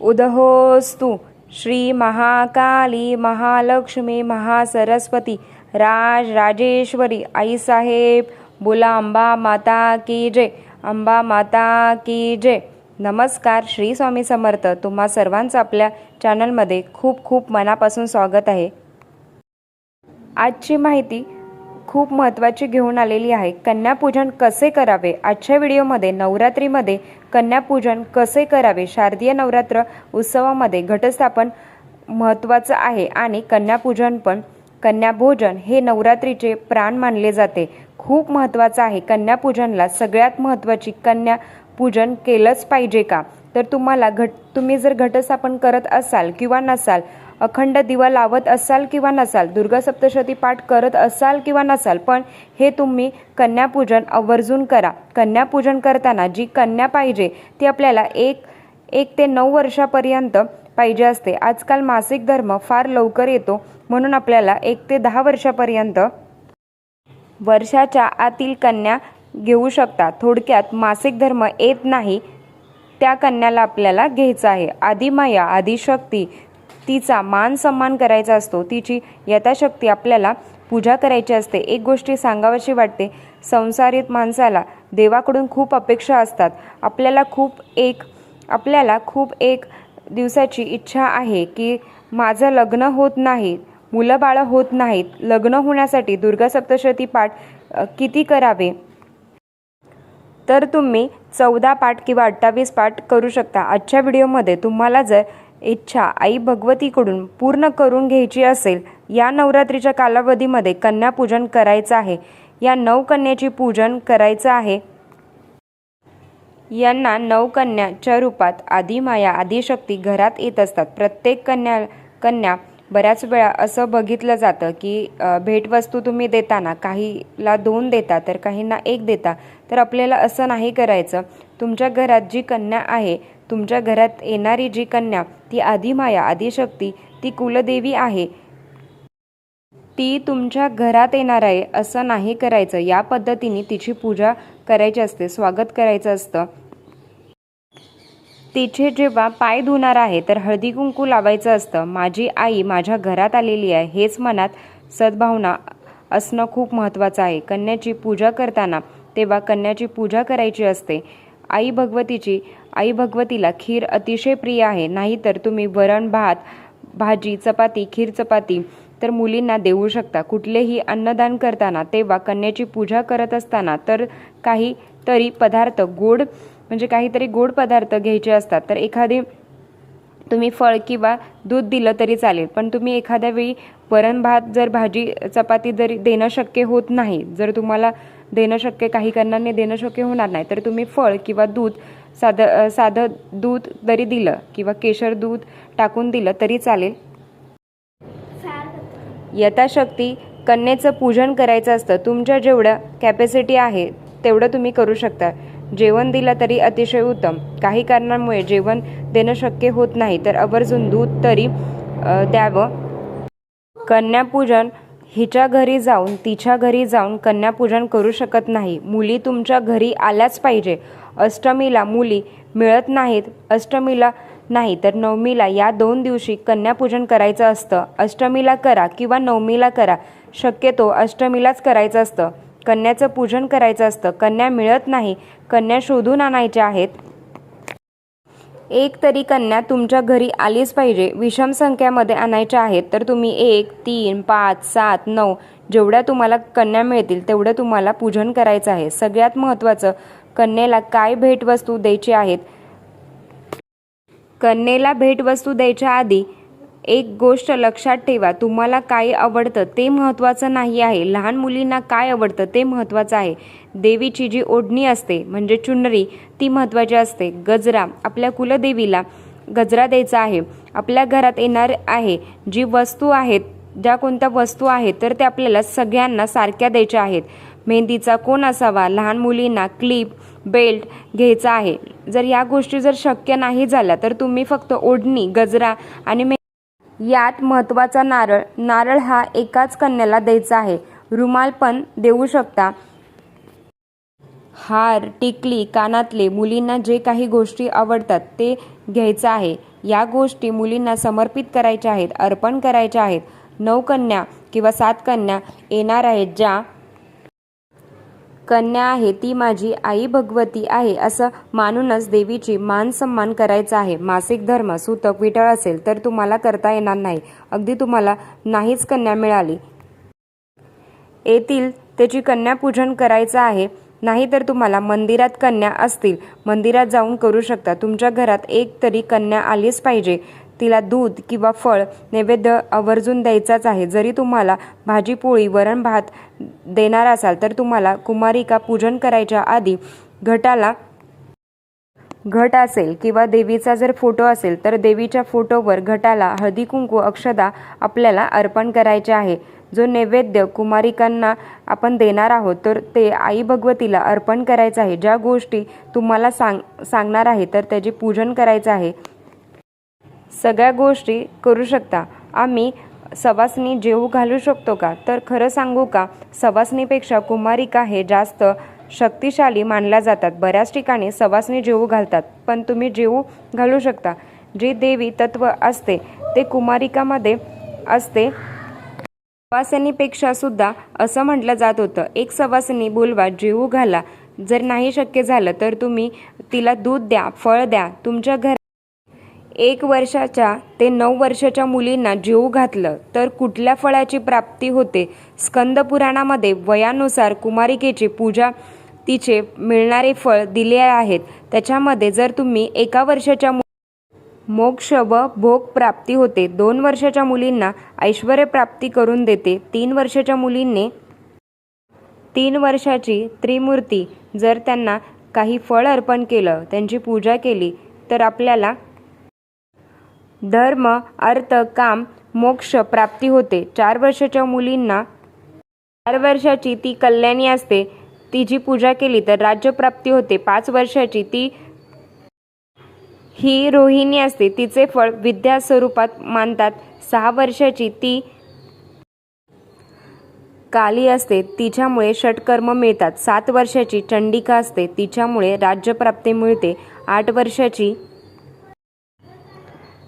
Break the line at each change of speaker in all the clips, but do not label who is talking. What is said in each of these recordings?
उदहोस्तु श्री महाकाली महालक्ष्मी महासरस्वती राज राजेश्वरी आईसाहेब बोला अंबा माता की जय अंबा माता की जय. नमस्कार श्री स्वामी समर्थ. तुम्हा सर्वांचं आपल्या चॅनलमध्ये खूप खूप मनापासून स्वागत आहे. आजची माहिती खूप महत्त्वाची घेऊन आलेली आहे. कन्यापूजन कसे करावे? आजच्या व्हिडिओमध्ये नवरात्रीमध्ये कन्यापूजन कसे करावे? शारदीय नवरात्र उत्सवामध्ये घटस्थापन महत्त्वाचं आहे आणि कन्यापूजन पण कन्याभोजन हे नवरात्रीचे प्राण मानले जाते. खूप महत्त्वाचं आहे. कन्यापूजनला सगळ्यात महत्त्वाची कन्यापूजन केलंच पाहिजे का? तर तुम्हाला घट तुम्ही जर घटस्थापन करत असाल किंवा नसाल अखंड दिवा लावत असाल किंवा नसाल दुर्गा सप्तशती पाठ करत असाल किंवा नसाल पण हे तुम्ही कन्यापूजन आवर्जून करा. कन्यापूजन करताना जी कन्या पाहिजे ती आपल्याला एक एक ते नऊ वर्षापर्यंत पाहिजे असते. आजकाल मासिक धर्म फार लवकर येतो म्हणून आपल्याला एक ते दहा वर्षापर्यंत वर्षाच्या आतील कन्या घेऊ शकता. थोडक्यात मासिक धर्म येत नाही त्या कन्याला आपल्याला घ्यायचं आहे. आदिमाया आदिशक्ती तिचा मान सन्मान करायचा असतो तिची यथाशक्ती आपल्याला पूजा करायची असते. एक गोष्टी सांगावीशी वाटते संसारित माणसाला देवाकडून खूप अपेक्षा असतात. आपल्याला खूप एक आपल्याला खूप एक दिवसाची इच्छा आहे की माझं लग्न होत नाही मुलं बाळं होत नाहीत. लग्न होण्यासाठी दुर्गा सप्तशती पाठ किती करावे? तर तुम्ही चौदा पाठ किंवा अठ्ठावीस पाठ करू शकता. आजच्या व्हिडिओमध्ये तुम्हाला जर इच्छा आई भगवतीकडून पूर्ण करून घ्यायची असेल या नवरात्रीच्या कालावधीमध्ये कन्यापूजन करायचं आहे. या नवकन्याची पूजन करायचं आहे. यांना नवकन्याच्या रूपात आदिमाया आदिशक्ती घरात येत असतात. प्रत्येक कन्या कन्या बऱ्याच वेळा असं बघितलं जातं की भेटवस्तू तुम्ही देताना काहीला दोन देता तर काहींना एक देता तर आपल्याला असं नाही करायचं. तुमच्या घरात जी कन्या आहे तुमच्या घरात येणारी जी कन्या ती आदिमाया आदिशक्ती ती कुलदेवी आहे. ती तुमच्या घरात येणार आहे असं नाही करायचं. या पद्धतीने तिची पूजा करायची असते स्वागत करायचं असतं. तिचे जेव्हा पाय धुणार आहे तर हळदी कुंकू लावायचं असतं. माझी आई माझ्या घरात आलेली आहे हेच मनात सद्भावना असणं खूप महत्त्वाचं आहे. कन्याची पूजा करताना तेव्हा कन्याची पूजा करायची असते. आई भगवतीची आई भगवतीला खीर अतिशय प्रिय आहे. नाहीतर तुम्ही वरण भात भाजी चपाती खीर चपाती तर मुलींना देऊ शकता. कुठलेही अन्नदान करताना तेव्हा कन्याची पूजा करत असताना तर काही तरी पदार्थ गोड म्हणजे काहीतरी गोड पदार्थ घ्यायचे असतात तर एखादी तुम्ही फळ किंवा दूध दिलं तरी चालेल. पण तुम्ही एखाद्या वेळी वरण भात जर भाजी चपाती जरी देणं शक्य होत नाही जर तुम्हाला देणं शक्य काही कारणाने देणं शक्य होणार नाही तर तुम्ही फळ किंवा दूध साधं साधं दूध जरी दिलं किंवा केशर दूध टाकून दिलं तरी चालेल. यथाशक्ती कन्येचं पूजन करायचं असतं तुमच्या जेवढं कॅपॅसिटी आहे तेवढं तुम्ही करू शकता. जेवण दिलं तरी अतिशय उत्तम. काही कारणांमुळे जेवण देणं शक्य होत नाही तर आवर्जून दूध तरी द्यावं. कन्यापूजन हिच्या घरी जाऊन तिच्या घरी जाऊन कन्यापूजन करू शकत नाही. मुली तुमच्या घरी आल्याच पाहिजे. अष्टमीला मुली मिळत नाहीत अष्टमीला नाही तर नवमीला या दोन दिवशी कन्यापूजन करायचं असतं. अष्टमीला करा किंवा नवमीला करा. शक्यतो अष्टमीलाच करायचं असतं. कन्याचं पूजन करायचं असतं. कन्या मिळत नाही. कन्या शोधून आणायच्या आहेत. एक तरी कन्या तुमच्या घरी आलीच पाहिजे. विषम संख्यामध्ये आणायच्या आहेत. तर तुम्ही एक तीन पाच सात नऊ जेवढ्या तुम्हाला कन्या मिळतील तेवढं तुम्हाला पूजन करायचं आहे. सगळ्यात महत्त्वाचं कन्येला काय भेटवस्तू द्यायची आहेत? कन्येला भेटवस्तू द्यायच्या आधी एक गोष्ट लक्षात ठेवा तुम्हाला काय आवडतं ते महत्त्वाचं नाही आहे. लहान मुलींना काय आवडतं ते महत्त्वाचं आहे. देवीची जी ओढणी असते म्हणजे चुनरी ती महत्त्वाची असते. गजरा आपल्या कुलदेवीला गजरा द्यायचा आहे. आपल्या घरात येणार आहे जी वस्तू आहेत ज्या कोणत्या वस्तू आहेत तर त्या आपल्याला सगळ्यांना सारख्या द्यायच्या आहेत. मेहंदीचा कोण असावा? लहान मुलींना क्लिप बेल्ट घ्यायचा आहे. जर या गोष्टी जर शक्य नाही झाल्या तर तुम्ही फक्त ओढणी गजरा आणि मे यात महत्त्वाचा नारळ. नारळ हा एकाच कन्याला द्यायचा आहे. रुमाल पण देऊ शकता. हार टिकली कानातले मुलींना जे काही गोष्टी आवडतात ते घ्यायचं आहे. या गोष्टी मुलींना समर्पित करायच्या आहेत अर्पण करायच्या आहेत. नऊ कन्या किंवा सात कन्या येणार आहेत ज्या कन्या आहे ती माझी आई भगवती आहे असं मानूनच देवीची मान सन्मान करायचा आहे. मासिक धर्म सूतक विटळ असेल तर तुम्हाला करता येणार नाही. अगदी तुम्हाला नाहीच कन्या मिळाली. येथील त्याची कन्यापूजन करायचं आहे. नाही तर तुम्हाला मंदिरात कन्या असतील. मंदिरात जाऊन करू शकता. तुमच्या घरात एक तरी कन्या आलीच पाहिजे. तिला दूध किंवा फळ नैवेद्य आवर्जून द्यायचाच आहे. जरी तुम्हाला भाजी पोळी वरण भात देणार असाल तर तुम्हाला कुमारिका पूजन करायच्या आधी घटाला घट असेल किंवा देवीचा जर फोटो असेल तर देवीच्या फोटोवर घटाला हळदी कुंकू अक्षदा आपल्याला अर्पण करायचे आहे. जो नैवेद्य कुमारिकांना आपण देणार आहोत तर ते आई भगवतीला अर्पण करायचं आहे. ज्या गोष्टी तुम्हाला सांग सांगणार आहे तर त्याचे पूजन करायचं आहे. सगळ्या गोष्टी करू शकता. आम्ही सवासनी जेवू घालू शकतो का? तर खरं सांगू का? सवासनीपेक्षा कुमारिका हे जास्त शक्तिशाली मानल्या जातात. बऱ्याच ठिकाणी सवासनी जेवू घालतात पण तुम्ही जेवू घालू शकता. जे देवी तत्व असते ते कुमारिकामध्ये असते. सवासिनीपेक्षा सुद्धा असं म्हटलं जात होतं. एक सवासिनी बोलवा जेवू घाला. जर नाही शक्य झालं तर तुम्ही तिला दूध द्या फळ द्या. तुमच्या घर एक वर्षाच्या ते नऊ वर्षाच्या मुलींना जीव घातलं तर कुठल्या फळाची प्राप्ती होते? स्कंद पुराणामध्ये वयानुसार कुमारिकेची पूजा तिचे मिळणारे फळ दिले आहेत. त्याच्यामध्ये जर तुम्ही एका वर्षाच्या मु- मोक्ष व भोग प्राप्ती होते दोन वर्षाच्या मुलींना ऐश्वर प्राप्ती करून देते तीन वर्षाच्या मुलींनी तीन वर्षाची त्रिमूर्ती जर त्यांना काही फळ अर्पण केलं त्यांची पूजा केली तर आपल्याला धर्म अर्थ काम मोक्ष प्राप्ती होते. चार वर्षाच्या मुलींना चार वर्षाची ती कल्याणी असते. तिची पूजा केली तर राज्यप्राप्ती होते. पाच वर्षाची ती ही रोहिणी असते. तिचे फळ विद्या स्वरूपात मानतात. सहा वर्षाची ती काली असते. तिच्यामुळे षटकर्म मिळतात. सात वर्षाची चंडिका असते. तिच्यामुळे राज्यप्राप्ती मिळते. आठ वर्षाची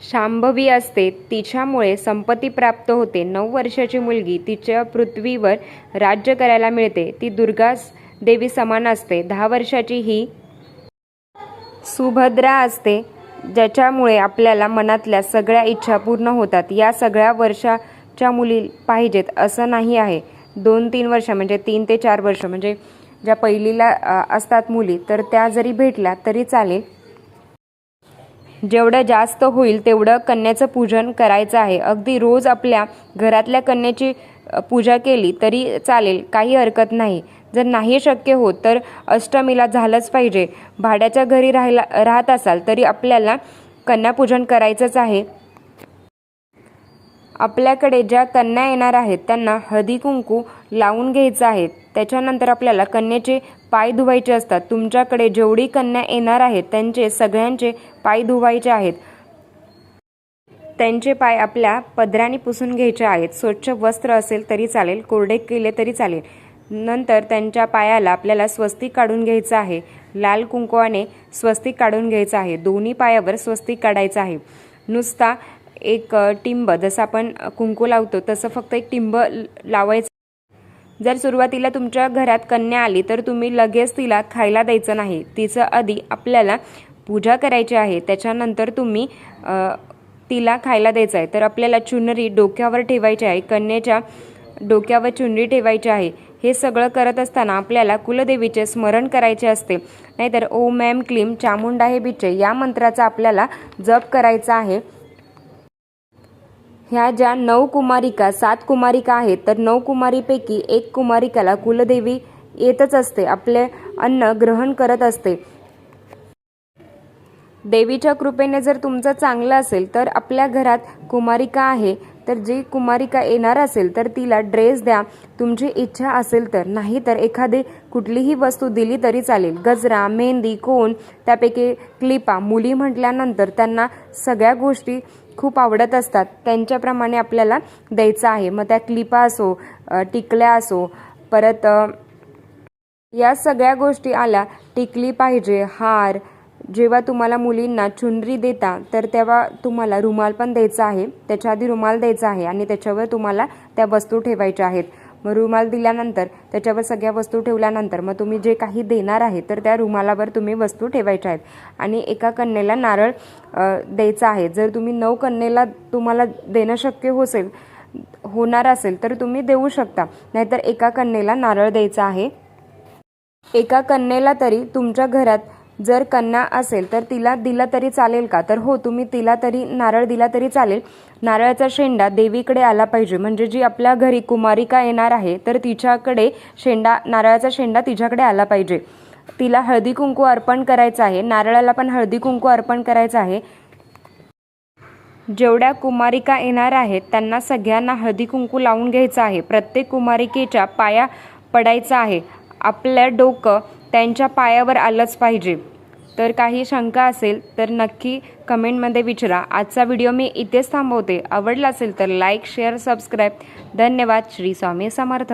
शांभवी असते. तिच्यामुळे संपत्ती प्राप्त होते. नऊ वर्षाची मुलगी. तिच्या पृथ्वीवर राज्य करायला मिळते. ती दुर्गा देवी समान असते. दहा वर्षाची ही सुभद्रा असते ज्याच्यामुळे आपल्याला मनातल्या सगळ्या इच्छा पूर्ण होतात. या सगळ्या वर्षाच्या मुली पाहिजेत असं नाही आहे. दोन तीन वर्ष म्हणजे तीन ते चार वर्ष म्हणजे ज्या पहिलीला असतात मुली तर त्या जरी भेटल्या तरी चालेल. जेवढं जास्त होईल तेवढं कन्याचं पूजन करायचं आहे. अगदी रोज आपल्या घरातल्या कन्याची पूजा केली तरी चालेल काही हरकत नाही. जर नाही शक्य होत तर अष्टमीला झालंच पाहिजे. भाड्याच्या घरी राहिला राहत असाल तरी आपल्याला कन्यापूजन करायचंच आहे. आपल्याकडे ज्या कन्या येणार आहेत त्यांना हळदी कुंकू लावून घ्यायचं आहे. त्याच्यानंतर आपल्याला कन्याचे पाय धुवायचे असतात. तुमच्याकडे जेवढी कन्या येणार आहेत त्यांचे सगळ्यांचे पाय धुवायचे आहेत. त्यांचे पाय आपल्या पदराने पुसून घ्यायचे आहेत. स्वच्छ वस्त्र असेल तरी चालेल कोरडे केले तरी चालेल. नंतर त्यांच्या पायाला आपल्याला स्वस्तिक काढून घ्यायचं आहे. लाल कुंकवाने स्वस्तिक काढून घ्यायचं आहे. दोन्ही पायावर स्वस्तिक काढायचं आहे. नुसता एक टिंब जसं आपण कुंकू लावतो तसं फक्त एक टिंब ल- लावायचं जर सुरुवातीला तुमच्या घरात कन्या आली तर तुम्ही लगेच तिला खायला द्यायचं नाही. तिचं आधी आपल्याला पूजा करायची आहे. त्याच्यानंतर तुम्ही तिला खायला द्यायचं आहे. तर आपल्याला चुनरी डोक्यावर ठेवायची आहे. कन्याच्या डोक्यावर चुनरी ठेवायची आहे. हे सगळं करत असताना आपल्याला कुलदेवीचे स्मरण करायचे असते. नाहीतर ओम ऐम क्लीम चामुंडा हे बिचे या मंत्राचा आपल्याला जप करायचा आहे. ह्या ज्या नऊ कुमारिका सात कुमारिका आहेत तर नऊ कुमारीपैकी एक कुमारिकाला कुलदेवी येतच असते. आपले अन्न ग्रहण करत असते. देवीच्या कृपेने जर तुमचं चांगलं असेल तर आपल्या घरात कुमारिका आहे. तर जी कुमारिका येणार असेल तर तिला ड्रेस द्या. तुमची इच्छा असेल तर. नाही तर एखादी कुठलीही वस्तू दिली तरी चालेल. गजरा मेहंदी कोण त्यापैकी क्लिपा मुली म्हटल्यानंतर त्यांना सगळ्या गोष्टी खूप आवडत असतात. त्यांच्याप्रमाणे आपल्याला द्यायचं आहे. मग त्या क्लिपा असो टिकल्या असो परत या सगळ्या गोष्टी आल्या टिकली पाहिजे. हार जेव्हा तुम्हाला मुलींना चुनरी देता तर तेव्हा तुम्हाला रुमाल पण द्यायचा आहे. त्याच्या आधी रुमाल द्यायचा आहे आणि त्याच्यावर तुम्हाला त्या वस्तू ठेवायच्या आहेत. मग रुमाल दिल्यानंतर त्याच्यावर सगळ्या वस्तू ठेवल्यानंतर मग तुम्ही जे काही देणार आहे तर त्या रुमालावर तुम्ही वस्तू ठेवायच्या आहेत. आणि एका कन्येला नारळ द्यायचा आहे. जर तुम्ही नऊ कन्येला तुम्हाला देणं शक्य होसेल होणार असेल तर तुम्ही देऊ शकता. नाहीतर एका कन्येला नारळ द्यायचा आहे. एका कन्येला तरी तुमच्या घरात जर कन्या असेल तर तिला दिला तरी चालेल का? तर हो तुम्ही तिला तरी नारळ दिला तरी चालेल. नारळाचा शेंडा देवीकडे आला पाहिजे. म्हणजे जी आपल्या घरी कुमारिका येणार आहे तर तिच्याकडे शेंडा नारळाचा शेंडा तिच्याकडे आला पाहिजे. तिला हळदी कुंकू अर्पण करायचं आहे. नारळाला पण हळदी कुंकू अर्पण करायचं आहे. जेवढ्या कुमारिका येणार आहेत त्यांना सगळ्यांना हळदी कुंकू लावून घ्यायचं आहे. प्रत्येक कुमारिकेच्या पाया पडायचा आहे. आपलं डोकं त्यांच्या पायावर आलंच पाहिजे. तर काही शंका असेल तर नक्की कमेंटमध्ये विचारा. आजचा व्हिडिओ मी इथेच थांबवते. आवडला असेल तर लाईक शेअर सबस्क्राईब. धन्यवाद. श्री स्वामी समर्थ.